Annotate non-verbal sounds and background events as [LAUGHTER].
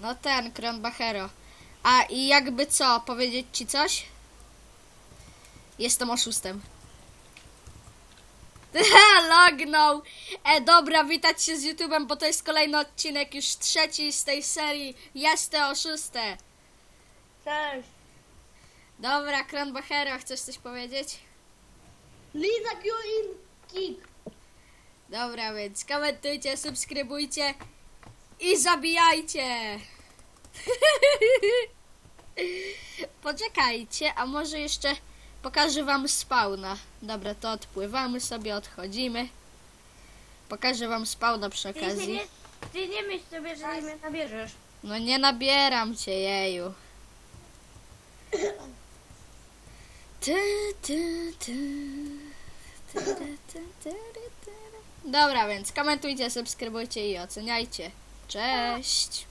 No ten, Kronbachero. A i jakby co, powiedzieć ci coś? Jestem oszustem. [LAUGHS] Lognął! E, dobra, witać się z YouTube'em, bo to jest kolejny odcinek, już trzeci z tej serii. Jestem oszustę. Cześć. Dobra, Kronbachero, chcesz coś powiedzieć? Liza Q in kick. Dobra, więc komentujcie, subskrybujcie i zabijajcie! [LAUGHS] Poczekajcie, a może jeszcze pokażę wam spawna. Dobra, to odpływamy sobie, odchodzimy. Pokażę wam spawna przy Ty, się okazji. nie, ty nie myśl sobie, że nie mnie nabierzesz. No nie nabieram cię, jeju. Ty, ty, ty. Ty, ty, ty, ty, ty. Dobra, więc komentujcie, subskrybujcie i oceniajcie. Cześć!